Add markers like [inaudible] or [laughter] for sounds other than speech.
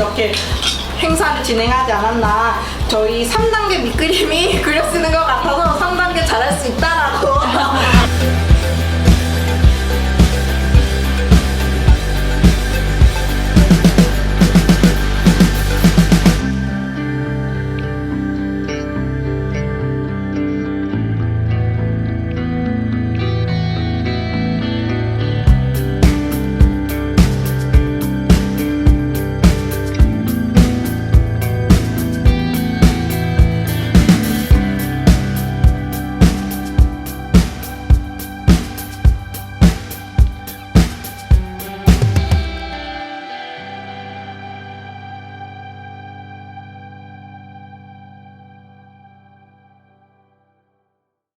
이렇게 행사를 진행하지 않았나. 저희 3단계 밑그림이 [laughs] 그려 쓰는 것 같아서 3단계 잘할 수 있다라고. [laughs]